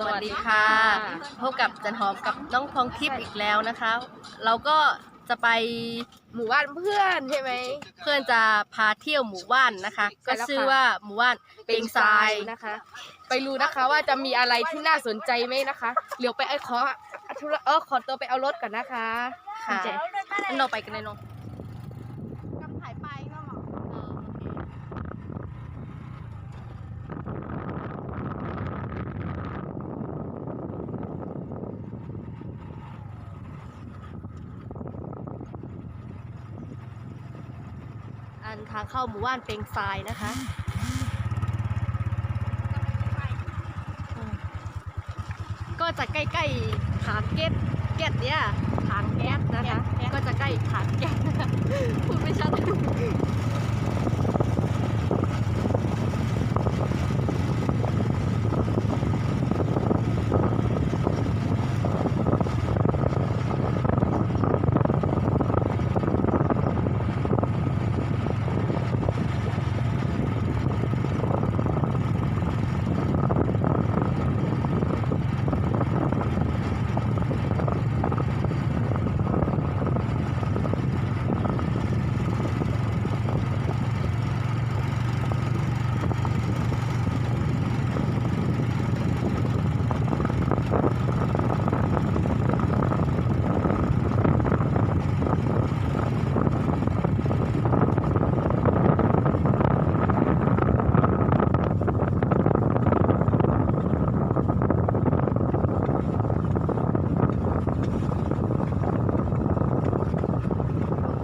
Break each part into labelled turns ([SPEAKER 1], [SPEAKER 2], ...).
[SPEAKER 1] สวัสดีค่ะ พบกับจันหอมกับน้องพองทิพย์อีกแล้วนะคะ เราก็จะไป
[SPEAKER 2] หมู่บ้านเพื่อนใช่ไหม
[SPEAKER 1] เพื่อนจะพาเที่ยวหมู่บ้านนะคะ
[SPEAKER 2] ใช่
[SPEAKER 1] ก็
[SPEAKER 2] แล้วค่ะ
[SPEAKER 1] ชื่อว่าหมู่บ้านเป็งทราย
[SPEAKER 2] นะคะ ไปดูนะคะว่าจะมีอะไรที่น่าสนใจไหมนะคะเดี๋ยวไปไอ้ขอธุระเออขอตัวไปเอารถก่อนนะคะ
[SPEAKER 1] ค่ะงั้นเราไปกันเลยเนาะ
[SPEAKER 2] กำถ่ายไปก็
[SPEAKER 1] เออโอเคอั นทางเข้าหมู่บ้านเป็งทรายนะคะก็จะใกล้ๆถังแก๊สแก๊สเนี่ยถังแก๊สนะคะ ก็จะใกล้ถังแก๊สนะคะพูดไม่ชัด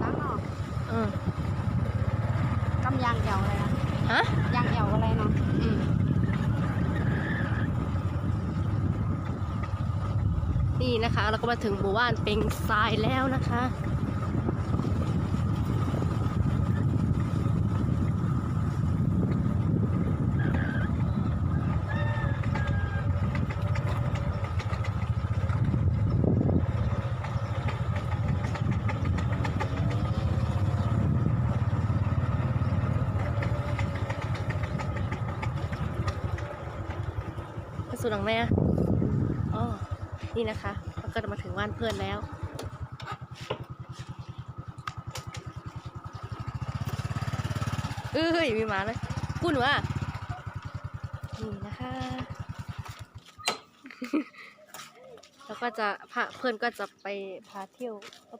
[SPEAKER 2] ตั้งออก
[SPEAKER 1] เออกำ
[SPEAKER 2] ยางเอวอะไรนะ
[SPEAKER 1] ฮะ
[SPEAKER 2] ยางเอวอะไรเนาะ
[SPEAKER 1] อืมนี่นะคะ เราก็มาถึงหมู่บ้านเป็งทรายแล้วนะคะสู่หลังแม่อ๋อนี่นะคะ เราก็จะมาถึงบ้านเพื่อนแล้ว เอ้ย มีหมาเลยพูดหนูอะนี่นะคะ แล้วก็จะพาเพื่อนก็จะไปพาเที่ยว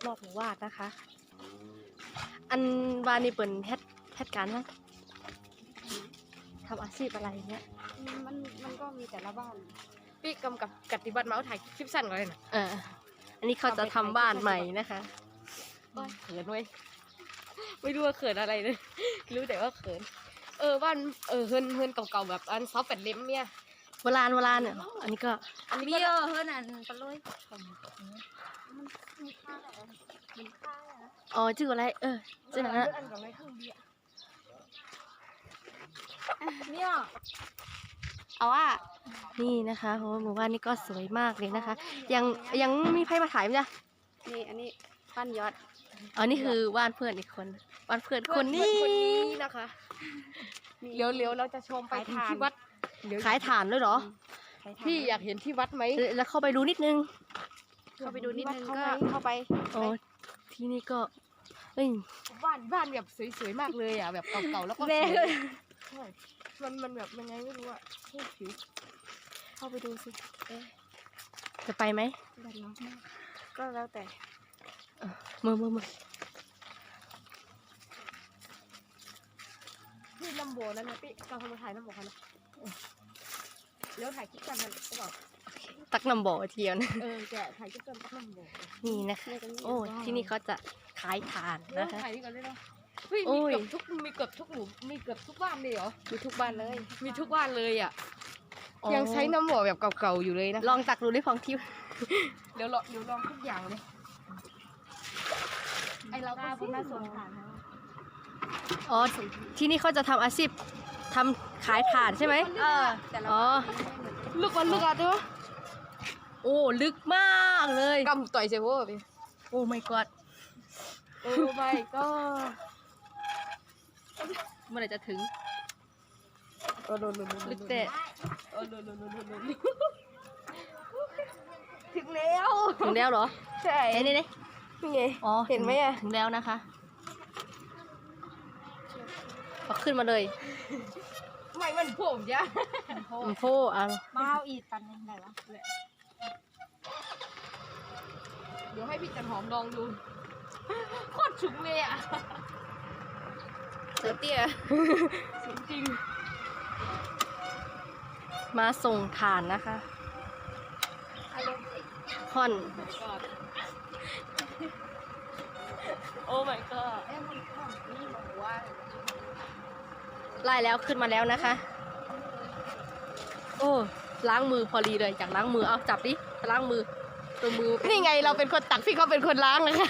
[SPEAKER 1] รอบๆหมู่บ้านนะคะ อันบ้านนี่เปิดแฮดแฮดการนะทำอาชีพอะไรเงี้ย
[SPEAKER 2] มันมันก็มีแต่ละบ้าน พี่กำกับกติบัติมาเอาถ่ายคลิปสั้นก่อนเลยนะ
[SPEAKER 1] เออ อันนี้เขาจะทำบ้านใหม่นะคะ
[SPEAKER 2] โอ้ยเขินเว้ยไม่รู้ว่าเขินอะไรเลย รู้แต่ว่าเขิน เออบ้านเออเฮินเฮินเก่าๆแบบอันซอฟต์แปดเล่มเนี่ย
[SPEAKER 1] โบราณโบราณเนี่ยอันนี้ก็
[SPEAKER 2] อันนี้
[SPEAKER 3] มี
[SPEAKER 2] ก็
[SPEAKER 3] เออเฮ้ยนั่นปลาลอย
[SPEAKER 1] อ๋อชื่ออะไร เออชื่ออะไรนะ
[SPEAKER 2] อันกับอะไรข้างเบียร์
[SPEAKER 3] เนี่ย
[SPEAKER 2] เอาว่า
[SPEAKER 1] นี่นะคะโอ้หมู่บ้านนี้ก็สวยมากเลยนะคะ ยังยังมีใครมาถ่ายไหมจ๊ะ
[SPEAKER 2] นี่อันนี้ปั้นยอด
[SPEAKER 1] อ๋อนี่คือบ้านเพื่อนอีกคนบ้านเพื่อนคนนี้
[SPEAKER 2] คนนี้นะคะเลี้ยวเลี้ยวๆเราจะชมไปถึงที่วัดเดี๋ยว
[SPEAKER 1] ขายถ่านด้วยเหรอ
[SPEAKER 2] พี่อยากเห็นที่วัดไหม
[SPEAKER 1] แล้วเข้าไปดูนิดนึง
[SPEAKER 2] เข้าไปดูนิดนึง
[SPEAKER 3] เข้า
[SPEAKER 2] ก็
[SPEAKER 3] ไป
[SPEAKER 2] เข้าไป
[SPEAKER 1] อ๋อที่นี่ก็เอ้ย
[SPEAKER 2] บ้านบ้านแบบสวยๆมากเลยอะแบบเก่าๆแล้วก็ส
[SPEAKER 3] แม่
[SPEAKER 2] วย ใช่มันมันแบบยังไงไม่รู้อะเท่ผิวเข้าไปดูสิ เอ๊ะ
[SPEAKER 1] จะไปไหม
[SPEAKER 2] ด้านนอกก็แล้วแต่
[SPEAKER 1] มือมือมือ
[SPEAKER 2] พี่ลำโบนั่นนะพี่เราทำมาถ่ายลำโบกันนะเดี๋ยวถ่ายคลิปกันมันก็บอก
[SPEAKER 1] ตักน้ำบ่อเทียน
[SPEAKER 2] เออแกถ่ายคลิปกันตั้งลำโบ
[SPEAKER 1] นี่นะคะ โอ้ ที่นี่เขาจะขายถ่าน
[SPEAKER 2] เดี๋ยว
[SPEAKER 1] นะคะ
[SPEAKER 2] ถ่ายนี่ก่อนเลยเนาะ เฮ้ย
[SPEAKER 1] โอ้
[SPEAKER 2] มี
[SPEAKER 1] ย
[SPEAKER 2] เกือบทุกมีเกือบทุกหมู่มีเกือบทุกบ้านเลยเหรอ
[SPEAKER 3] มีทุกบ้านเลย
[SPEAKER 2] มีทุกบ้านเลยอะ
[SPEAKER 1] อ๋อ
[SPEAKER 2] ยังใช้น้ำบ่อแบบเก่าๆอยู่เลยนะ
[SPEAKER 1] ลองตักดูได้พองทิพย์
[SPEAKER 2] เดี๋ยวลองเดี๋ยวลองทุกอย่างเลย ไอเราก็
[SPEAKER 3] พวกนั้นสวน
[SPEAKER 2] ผ่า
[SPEAKER 3] ผ่านน
[SPEAKER 1] อ๋อที่นี่เขาจะทำอาชีพทำขายถ่านใช่ไหม
[SPEAKER 3] เออแต่ละ
[SPEAKER 1] อ๋อ
[SPEAKER 2] ลึกวันลึกอะด้วย
[SPEAKER 1] โอ้ลึกมากเลย
[SPEAKER 2] กำต่อยเซโว่พี่
[SPEAKER 1] โอ้ my god
[SPEAKER 2] โอ้ไม่ก็
[SPEAKER 1] เมื่อไหร่จะถึง
[SPEAKER 2] โอ้โดนโดนโดน
[SPEAKER 1] ลึกแต่
[SPEAKER 2] โอ้โดนโดนโดนโดน
[SPEAKER 1] ถึงแล้วเหรอ
[SPEAKER 2] ใช่
[SPEAKER 1] เอ้ยนี่นี่
[SPEAKER 2] นี่ไง
[SPEAKER 1] อ๋อ
[SPEAKER 2] เห็นไหมอะ
[SPEAKER 1] ถึงแล้วนะคะเอาขึ้นมาเลย
[SPEAKER 2] ไม่มันผมจ้ะ
[SPEAKER 1] อืมโพอะ
[SPEAKER 3] มาเอาอีกตันหนึงได้ปะ
[SPEAKER 2] เดี๋ยวให้พี่จันหอมลองดูโคตรฉุกเลยอะ
[SPEAKER 1] เสือเตี้ย
[SPEAKER 2] สูงจริง
[SPEAKER 1] มาส่งฐานนะคะห่อน
[SPEAKER 2] โอ้ my god
[SPEAKER 3] เอ้ยมันของนี่บอกว่า
[SPEAKER 1] ไล่แล้วขึ้นมาแล้วนะคะ โอ้ ล้างมือพอดีเลยอยากล้างมือ เอาจับดิจะล้างมือตัวมือ
[SPEAKER 2] นี่ไงเราเป็นคนตักพี่เขาเป็นคนล้างนะคะ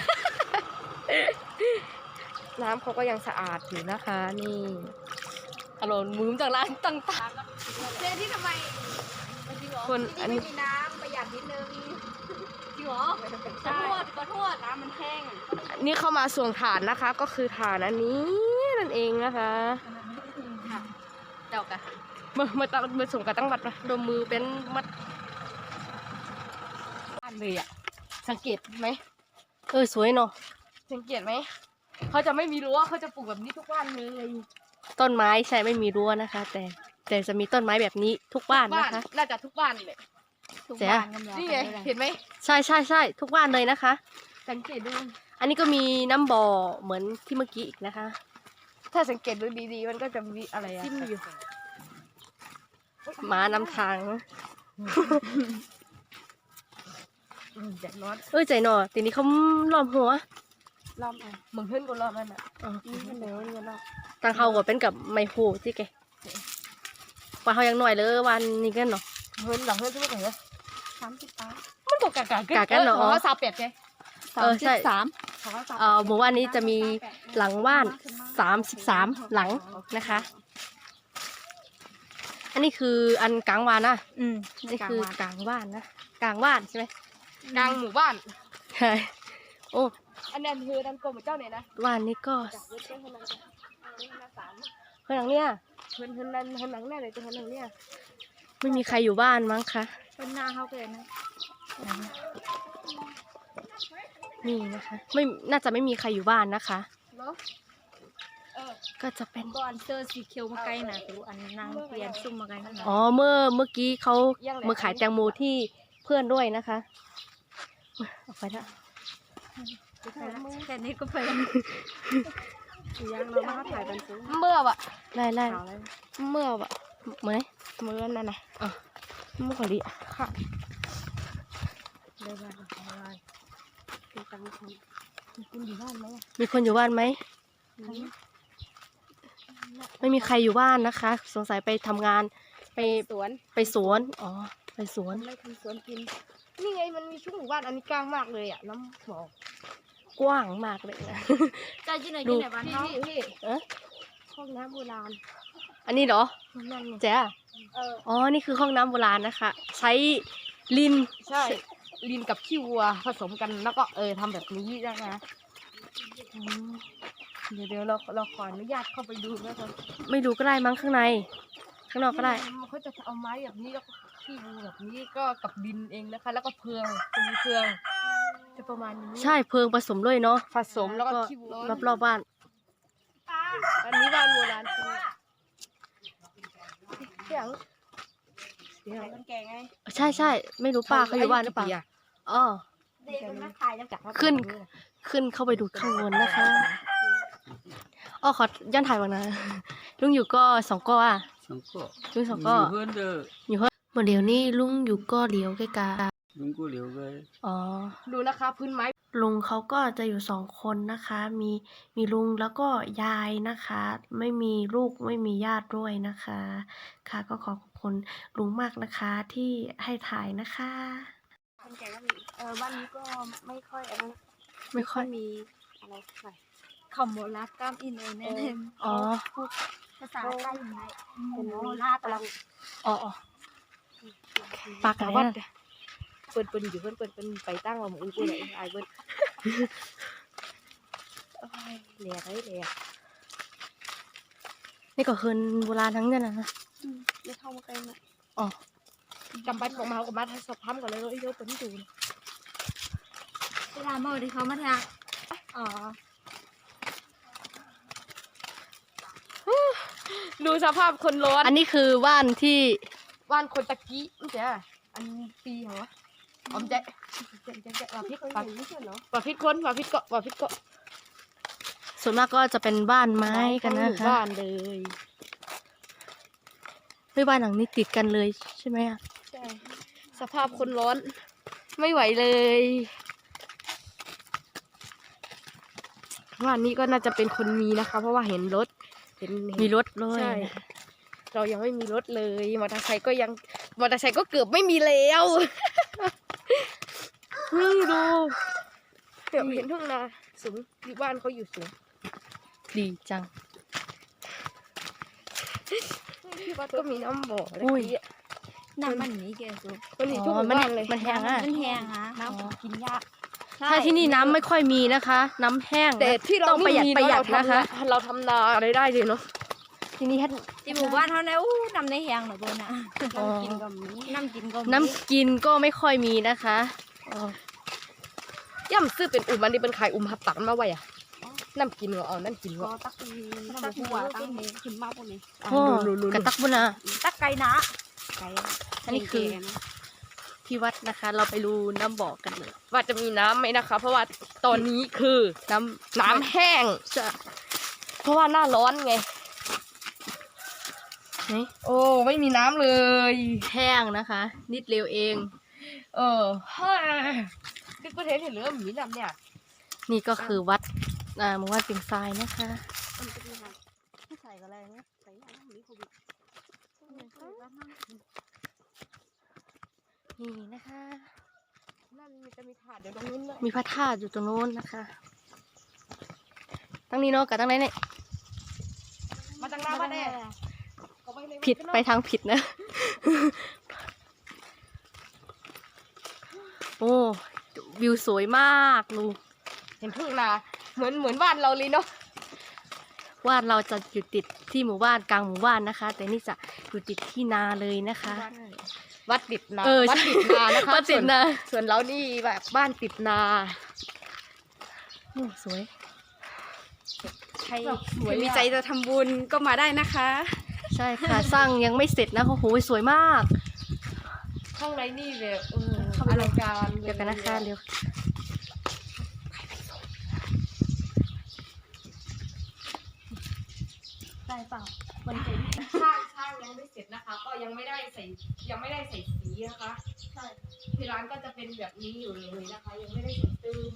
[SPEAKER 1] น้ำเขาก็ยังสะอาดอยู่นะคะ นี่อารมณ์มือจากร้านต่าง
[SPEAKER 3] เจที่ทำไม
[SPEAKER 1] ๆ คน
[SPEAKER 3] ที่
[SPEAKER 1] อัน
[SPEAKER 3] นี่
[SPEAKER 1] นี้
[SPEAKER 3] ไม่มีน้ำประหยัดนิดนึง
[SPEAKER 2] จริงเหรอ
[SPEAKER 3] ขอโทษขอโทษน้ำมันแห้ง
[SPEAKER 1] นี่เข้ามาส่วงฐานนะคะ ก็คือฐานอันนี้นั่นเองนะคะเจ้ากะมามาตั้งมาส่งกับตั้งบัตรนะดมมือเป็นมัด
[SPEAKER 2] บ้านเลยอะสังเกตไหม
[SPEAKER 1] เออสวยเนาะ
[SPEAKER 2] สังเกตไหม เขาจะไม่มีรั้วเขาจะปลูกแบบนี้ทุกบ้านเลย
[SPEAKER 1] ต้นไม้ใช่ไม่มีรั้วนะคะ แต่แต่จะมีต้นไม้แบบนี้ทุกบ้าน
[SPEAKER 2] บ้าน
[SPEAKER 1] นะคะ
[SPEAKER 2] น่าจะทุกบ้านเลย
[SPEAKER 3] ทุก
[SPEAKER 1] เจ๊
[SPEAKER 3] บ้านกันแล้ว
[SPEAKER 2] นี่ไงเห็นไหม
[SPEAKER 1] ใช่ใช่ใช่ทุกบ้านเลยนะคะ
[SPEAKER 2] สังเกตดู
[SPEAKER 1] อันนี้ก็มีน้ำบ่อเหมือนที่เมื่อกี้อีกนะคะ
[SPEAKER 2] ถ้าสังเกตดูดีๆ มันก็จะมีอะไรอะ
[SPEAKER 1] จิ้มอยู่ หมานำทางนะ
[SPEAKER 2] อืมแดดร้อน
[SPEAKER 1] เอ้ยใจหนอทีนี้เขาล้อมหัว
[SPEAKER 2] รอบอะมึงขึ้นก็รอบนั่นอะ
[SPEAKER 1] อ๋อ
[SPEAKER 2] นี่ขึ้นเดี๋ยวนี่รอบ
[SPEAKER 1] ทางเขาก็เป็นกับไมโครที่แกว่าเขายังหน่อยเลยวันนี้กันเนาะ
[SPEAKER 2] เฮิร์นหลังเฮิร์นใช่ไหมเหรอ
[SPEAKER 3] สามสิบสาม
[SPEAKER 2] มันบอกกากากา
[SPEAKER 1] กกันเหรอ
[SPEAKER 2] ขอสาวเป็ดไง
[SPEAKER 1] เออใช่
[SPEAKER 3] สาม
[SPEAKER 2] ขอสาว
[SPEAKER 1] เอ่อหมู่บ้านนี้จะมีหลังว่านสามสิบสามหลังนะคะ อันนี้คืออันกลางวานนะ
[SPEAKER 3] อืม
[SPEAKER 1] นี่คือกลางว่านนะกลางว่านใช่ไหม
[SPEAKER 2] กลางหมู่บ้าน
[SPEAKER 1] ใช่โอ้
[SPEAKER 2] อันนั้นคือดันกลมเจ้าเนี่ยนะ
[SPEAKER 1] ว่านนี้ก็
[SPEAKER 2] จากเวทเท่านั้นจ้ะเวทเท่านั้นสาม
[SPEAKER 1] เพื่อนหลังเนี่ย
[SPEAKER 2] เฮิร์นเฮิร์นนั้นเฮิร์นหลังแน่เลยจะเฮิร์นหลังเนี่ย
[SPEAKER 1] ไม่มีใครอยู่บ้านมั้งคะ
[SPEAKER 3] เป็นหน้าเขาเลยนะ
[SPEAKER 1] นี่นะคะไม่น่าจะไม่มีใครอยู่บ้านนะคะ
[SPEAKER 2] เหรอเออ
[SPEAKER 1] ก็จะเป็น
[SPEAKER 3] ก่อนเสื้อสีเขียวมาไกลนะดูอันนางเปลี่ยนซุ่มมาไกลนั่นนะ
[SPEAKER 1] อ๋อเมื่อเมื่อกี้เขามาขายแตงโมที่เพื่อนด้วยนะคะออกไปแล้ว
[SPEAKER 3] แค่นี้ก็เป็น
[SPEAKER 2] ยังเรามาถ่ายกันซื้อเมื่อวะ
[SPEAKER 1] ไล่ไล่
[SPEAKER 2] เมื่อวะ
[SPEAKER 1] เหมือน
[SPEAKER 2] เมื่อนั่นน่ะ
[SPEAKER 1] เมื่อก่อนดิ
[SPEAKER 2] ค่ะได้บ้านได้บ้านมีตังค์คนมีคนอยู่บ้านไหมอะ
[SPEAKER 1] มีคนอยู่บ้านไหมไม่มีใครอยู่บ้านนะคะ สงสัยไปทำงานไป
[SPEAKER 2] สวน
[SPEAKER 1] ไปสวนอ๋อไปสวน
[SPEAKER 2] ทำไรทำสวนกินนี่ไงมันมีช่วงหมู่บ้านอันนี้กลางมากเลยอะน้ำหมอก
[SPEAKER 1] กว้างมากเลยนะ
[SPEAKER 3] ใจที่ไหน
[SPEAKER 1] ดู
[SPEAKER 3] ที่ไหนบ้าน
[SPEAKER 2] พี่
[SPEAKER 3] เขา
[SPEAKER 2] พี่พี่
[SPEAKER 1] เอ๊ะ
[SPEAKER 2] ห้องน้ำโบราณ
[SPEAKER 1] อันนี้เหรอ
[SPEAKER 2] นั่นไง
[SPEAKER 1] แจ๊ะ
[SPEAKER 2] เออ
[SPEAKER 1] อ๋อ นี่คือห้องน้ำโบราณนะคะ ใช้ลิน
[SPEAKER 2] ใช่ ลินกับขี้วัวผสมกันแล้วก็เออทำแบบนี้นะคะ
[SPEAKER 1] อืม
[SPEAKER 2] เดี๋ยวเดี๋ยวเราเราขออนุญาตเข้าไปดูนะคะ
[SPEAKER 1] ไม่ดูก็ได้มั้งข้างใน ข้างนอกก็ได้
[SPEAKER 2] เขาจะเอาไม้แบบนี้แล้วก็ ขี้วัวแบบนี้ก็กับดินเองนะคะ แล้วก็เพืองเป็นเพืองจะประมาณนี้
[SPEAKER 1] ใช่เพิงผสมด้วยเนาะ
[SPEAKER 2] ผสมแล้วก็ขี้วัว
[SPEAKER 1] รอบรอบๆบ้าน
[SPEAKER 2] อันนี้บ้านโบราณคือเสียงเสียง
[SPEAKER 3] มันแก่ไง
[SPEAKER 1] ใช่ใช่ไม่รู้ป้าเขาอยู่บ้านหรือเปล่าอ๋อ
[SPEAKER 3] เด็กมันมาขายแล้วจ้ะ
[SPEAKER 1] ขึ้น ขึ้นเข้าไปดูข้างบนนะคะอ๋อขอย้อนถ่ายก่อนนะลุงอยู่ก็สองก้ออะ
[SPEAKER 4] สองก็
[SPEAKER 1] ลุงสอง
[SPEAKER 4] อ
[SPEAKER 1] ก้อยู่
[SPEAKER 4] เพื่อนเด้อ
[SPEAKER 1] อยู่เฮ้ย เมื่อเดี๋ยวนี้ลุงอยู่ก็เลี้ยวใกล้ๆ
[SPEAKER 4] ลุงก็เหลียวไป
[SPEAKER 1] อ๋อ
[SPEAKER 2] ดูนะคะพื้นไม้
[SPEAKER 1] ลุงเขาก็จะอยู่สองคนนะคะ มีมีลุงแล้วก็ยายนะคะ ไม่มีลูกไม่มีญาติด้วยนะคะ ค่ะก็ขอขอบคุณลุงมากนะคะที่ให้ถ่ายนะคะ
[SPEAKER 3] คนแก่ก็มีเออบ้านนี้ก็ไม่ค่อยอะไร
[SPEAKER 1] ไม่ค่อย
[SPEAKER 3] มีอะไรใส่คำโบราณกล้ามอินเลยแน่ๆ
[SPEAKER 1] อ๋อ
[SPEAKER 3] พูดภาษาใต้ยังไงเป็นโบราณตลัง
[SPEAKER 1] อ๋ออ๋อ ปาก
[SPEAKER 2] แต่
[SPEAKER 1] ไหน
[SPEAKER 2] ว่า
[SPEAKER 1] อะ
[SPEAKER 2] เปิดเปิดอยู่เปิดเปิดเป็นไปตั้งว่าหมูกูไหนไอ้เบิ้ลโอ้ยเหลี่ยไรเหลี่ย
[SPEAKER 1] นี่ก็เฮินโบราณทั้งนั้นนะ
[SPEAKER 3] ไม่เข้ามาใกล้นะ
[SPEAKER 1] อ๋อ
[SPEAKER 2] จำบัตรของมาเอากับบัตรให้สอบทำก่อนเลยว่าไอ้เยอะเป็นดู
[SPEAKER 3] ลาเมาที่เขามาทางอ๋อ
[SPEAKER 2] ดูสภาพคนร้อน
[SPEAKER 1] อันนี้คือว่านที่
[SPEAKER 2] ว่านคนตะกี้ไม่ใช่อะอันปีเหรอวะออมแจ๊ะแจ๊ะแจ๊ะแจ๊ะว่าพิษว่าพิษว่าพิษคนว่าพิษเกาะว่าพิษเกาะ
[SPEAKER 1] ส่วนมากก็จะเป็นบ้านไม้กันนะ
[SPEAKER 2] ทั้งหมู่
[SPEAKER 1] คะ
[SPEAKER 2] บ้านเลย
[SPEAKER 1] เฮ้ยบ้านหลังนี้ติดกันเลยใช่ไหมอะ
[SPEAKER 2] ใช่สภาพคนร้อน ไม่ไหวเลยว่านี้ก็น่าจะเป็นคนมีนะคะ เพราะว่าเห็นรถเห็นเห็น
[SPEAKER 1] มีรถด้วย
[SPEAKER 2] ใช่ เรายังไม่มีรถเลยมอเตอร์ไซค์ก็ยังมอเตอร์ไซค์ก็เกือบไม่มีแล้วนี่ดูเดี๋ยวเห็นทุ่งนาสูงที่บ้านเขาอยู่สูง
[SPEAKER 1] ดีจัง
[SPEAKER 2] ที่วัดก็มีน้ำบ่อเล็
[SPEAKER 1] อุ้ย
[SPEAKER 2] กๆอะ
[SPEAKER 3] น้ำมันนี้แกสุ
[SPEAKER 2] มันมีทุกห
[SPEAKER 1] อ๋อ
[SPEAKER 2] มู่
[SPEAKER 1] มัน
[SPEAKER 2] บ้านเลย
[SPEAKER 1] มันแห้งอะ
[SPEAKER 3] มันแห้งอะ
[SPEAKER 2] น้ำกินยาก
[SPEAKER 1] ถ้าที่นี่น้ำไม่ค่อยมีนะคะ น้ำแห้งนะ
[SPEAKER 2] แต่ที่เรา
[SPEAKER 1] ต้องประหยัด
[SPEAKER 2] ไม่มี
[SPEAKER 1] ประหยัด
[SPEAKER 2] เา
[SPEAKER 1] นะคะ
[SPEAKER 2] ทำเราทำนาอะไรได้เลยเนาะ
[SPEAKER 1] ที่นี่แค่
[SPEAKER 3] ที่หมู่บ้านเขาเนี่ยอู้น้ำในแห้งเหรอโบนะ
[SPEAKER 1] อ๋อ
[SPEAKER 2] กินกับนี้
[SPEAKER 3] น้ำกินก็มี
[SPEAKER 1] น้ำกินก็ไม่ค่อยมีนะคะอ๋อย่ำ
[SPEAKER 2] ซื้อเป็นอุ่มอันนี้เป็นขายอุ่มหับตักมาไว้อะน้ำกินก็เอานั่นกินก็
[SPEAKER 3] ก็ตักมีตักหัวตั้งนี้ขึ้นมาพวกนี้
[SPEAKER 1] โอ้กระตักบุญนะ
[SPEAKER 3] ตักไก่นะไก่
[SPEAKER 1] อันนี้คือที่วัดนะคะ เราไปดูน้ำบ่อกันเลย
[SPEAKER 2] ว่าจะมีน้ำไหมนะคะ เพราะว่าตอนนี้คือ
[SPEAKER 1] น้
[SPEAKER 2] น้ำแห้งำ
[SPEAKER 1] จะ
[SPEAKER 2] เพราะว่าหน้าร้อนไง
[SPEAKER 1] นี่
[SPEAKER 2] โอ้ไม่มีน้ำเลย
[SPEAKER 1] แห้งนะคะ นิดเดียวเอง
[SPEAKER 2] เออเฮ้ยคือประเทศเห็นเหลือหมีน้ำเนี่ย
[SPEAKER 1] นี่ก็คือวัดอ่าหมู่บ้านเปียงทรายนะคะไม่ใส่ก็อะไรนะใส่ยาน้ำมีโควิดนี่นะคะ
[SPEAKER 2] นั่นมันจะมีถาดเดี๋ยวตรงนู้นเลย
[SPEAKER 1] มีพระธาตุอยู่ตรงโน้นนะคะ ตั้งนี้เนาะกับตั้งไหนเนี่ย
[SPEAKER 2] มาจากหน้าบ้านแน่เขาไปเลย
[SPEAKER 1] ผิดไปทางผิดนะ โอ้วิวสวยมากลูก
[SPEAKER 2] เห็นทุ่งนาเหมือนเหมือนบ้านเราเลยเนาะ
[SPEAKER 1] วาดเราจะอยู่ติดที่หมู่บ้านกลางหมู่บ้านนะคะ แต่นี่จะอยู่ติดที่นาเลยนะคะ
[SPEAKER 2] วัดติดนา
[SPEAKER 1] เออ
[SPEAKER 2] วัดติดนานะคะ
[SPEAKER 1] วัดติดนา
[SPEAKER 2] ส่วนส่วนเรานี่แบบบ้านติดนา
[SPEAKER 1] โอ้สวย
[SPEAKER 3] ใคร
[SPEAKER 2] แบบสวย
[SPEAKER 3] มี
[SPEAKER 2] อะ
[SPEAKER 3] ใจจะทำบุญก็มาได้นะคะ
[SPEAKER 1] ใช่ค่ะ สร้างยังไม่เสร็จนะโอ้โหสวยมาก
[SPEAKER 2] ข้างในนี่แบบเออ
[SPEAKER 1] เข้าไป
[SPEAKER 2] อ
[SPEAKER 1] ดู
[SPEAKER 2] ลังการ
[SPEAKER 1] เดี๋ยวกันนะคะเร็วได้เปล่ามันเป็น
[SPEAKER 2] ช่างช่างยังไม่เสร็จนะคะ ก็ยังไม่ได้ใส่ยังไม่ได้ใส่สีนะคะ
[SPEAKER 1] ใช่
[SPEAKER 2] ที่ร้านก็จะเป็นแบบนี้อยู่เลยนะคะ ยังไม่ได้ใส่ตื้ม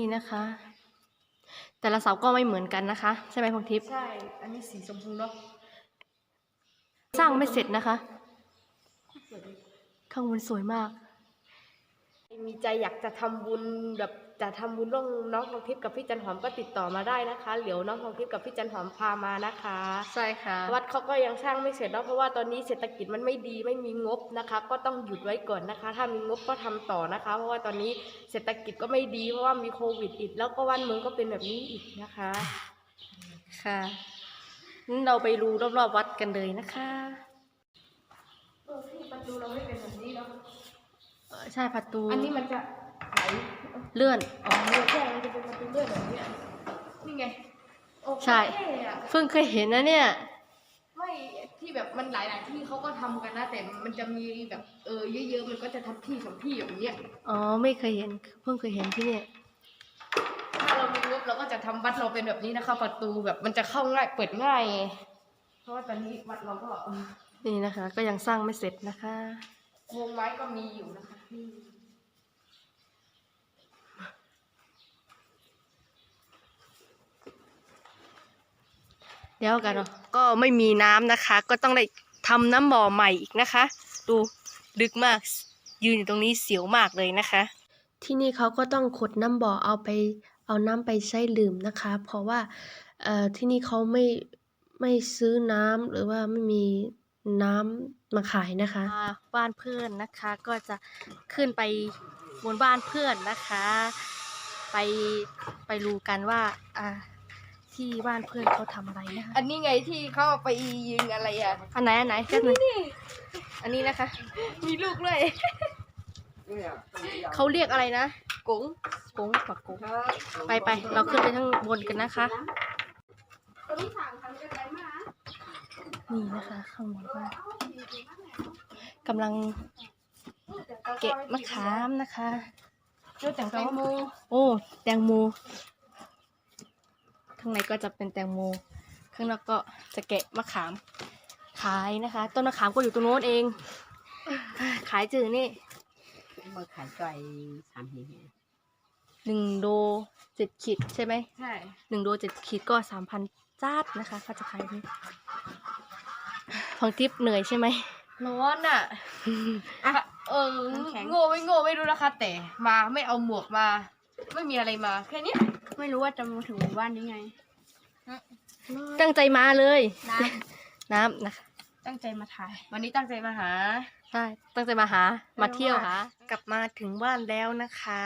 [SPEAKER 1] นี่นะคะ แต่ละเสาก็ไม่เหมือนกันนะคะ ใช่ไหมพงทิพย์
[SPEAKER 2] ใช่ อันนี้สีชมพูเนาะ
[SPEAKER 1] สร้างไม่เสร็จนะคะ ข้างบนสวยมาก
[SPEAKER 2] มีใจอยากจะทำบุญแบบ จะทำบุญร่วมน้องทองทิพย์กับพี่จันหอมก็ติดต่อมาได้นะคะเดี๋ยวน้องทองทิพย์กับพี่จันหอมพามานะคะ
[SPEAKER 1] ใช่ค่ะ
[SPEAKER 2] วัดเขาก็ยังสร้างไม่เสร็จเนาะเพราะว่าตอนนี้เศรษฐกิจมันไม่ดีไม่มีงบนะคะ ก็ต้องหยุดไว้ก่อนนะคะ ถ้ามีงบก็ทำต่อนะคะ เพราะว่าตอนนี้เศรษฐกิจก็ไม่ดีเพราะว่ามีโควิดอีกแล้วก็วันเมืองก็เป็นแบบนี้อีกนะคะ
[SPEAKER 1] ค่ะงั้นเราไปดูรอบๆวัดกันเลยนะคะ
[SPEAKER 2] เออที่ประตูเราไม่เป็นแบบนี้เนาะ
[SPEAKER 1] เออใช่ประตู
[SPEAKER 2] อันนี้มันจะไหล
[SPEAKER 1] เลื่อน
[SPEAKER 2] อ๋อเลื่อนแค่มันจะเป็นประตูเลื่อนแบบเนี้ยนี่ไงโอ้โห
[SPEAKER 1] ใช่
[SPEAKER 2] เท่อะ
[SPEAKER 1] เพิ่งเคยเห็นนะเนี่ย
[SPEAKER 2] ไม่ที่แบบมันหลายๆที่เขาก็ทำกันนะแต่มันจะมีแบบเออเยอะๆมันก็จะทำที่สองที่อย่างเงี้ย
[SPEAKER 1] อ๋อ ไม่เคยเห็น เพิ่งเคยเห็นที่เนี่ย
[SPEAKER 2] ถ้าเรามีงบเราก็จะทำวัดเราเป็นแบบนี้นะคะ ประตูแบบมันจะเข้าง่ายเปิดง่ายไงเพราะว่าตอนนี้วัดเราก็เออ
[SPEAKER 1] นี่นะคะ ก็ยังสร้างไม่เสร็จนะคะ
[SPEAKER 2] โครงไม้ก็มีอยู่นะคะนี่
[SPEAKER 1] เดี๋ยวกันเนาะก็ไม่มีน้ำนะคะ ก็ต้องได้ทำน้ำบ่อใหม่อีกนะคะ ดูลึกมากยืนอยู่ตรงนี้เสียวมากเลยนะคะ ที่นี่เขาก็ต้องขุดน้ำบ่อเอาไปเอาน้ำไปใช้ดื่มนะคะ เพราะว่าเอ่อที่นี่เขาไม่ไม่ซื้อน้ำหรือว่าไม่มีน้ำมาขายนะคะบ้านเพื่อนนะคะก็จะขึ้นไปบนบ้านเพื่อนนะคะ ไปไปรู้กันว่าอ่า ที่บ้านเพื่อนเขาทำอะไรนะคะ
[SPEAKER 2] อันนี้ไงที่เขาเอาไปยิงอะไรอะ
[SPEAKER 1] อันไหนอันไหนแป๊บนึงอันนี้นะคะ
[SPEAKER 2] มีลูกด้วย
[SPEAKER 1] เขาเรียกอะไรนะ
[SPEAKER 2] กง
[SPEAKER 1] กงปักกงไปไปเราขึ้นไปข้างบนกันนะคะ นี่นะคะข้างบนบ้านกำลังเก็บมะขามนะคะ
[SPEAKER 2] เจอแต่งแตงโม
[SPEAKER 1] โอ้ แตงโม ข้างในก็จะเป็นแตงโม ข้างนอกก็จะแกะมะขามขายนะคะ ต้นมะขามก็อยู่ตรงโน้นเอง ขายจืดนี่
[SPEAKER 4] มาขายไก่สามเหตุ
[SPEAKER 1] หนึ่งโดเจ็ดขีดใช่ไหม
[SPEAKER 2] ใช่
[SPEAKER 1] หนึ่งโดเจ็ดขีดก็สามพันจาดนะคะเขาจะขายนี่ฟังทิปเหนื่อยใช่ไหม
[SPEAKER 2] ร้อนอะอะเออโง่ไม่โง่ไม่รู้นะคะ แต่มาไม่เอาหมวกมา ไม่มีอะไรมาแค่เนี้ย
[SPEAKER 3] ไม่รู้ว่าจะมาถึงหมู่บ้านได้ไง
[SPEAKER 1] ตั้งใจมาเลย
[SPEAKER 3] น้
[SPEAKER 1] น้ำนะคะ
[SPEAKER 2] ตั้งใจมาถ่าย วันนี้ตั้งใจมาหา
[SPEAKER 1] ใช่ตั้งใจมาหา มาเที่ยวหากลับมาถึงบ้านแล้วนะคะ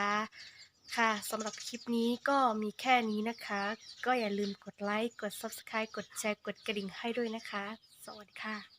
[SPEAKER 1] ค่ะสำหรับคลิปนี้ก็มีแค่นี้นะคะ ก็อย่าลืมกดไลค์ กด Subscribe กดแชร์ กดกระดิ่งให้ด้วยนะคะ สวัสดีค่ะ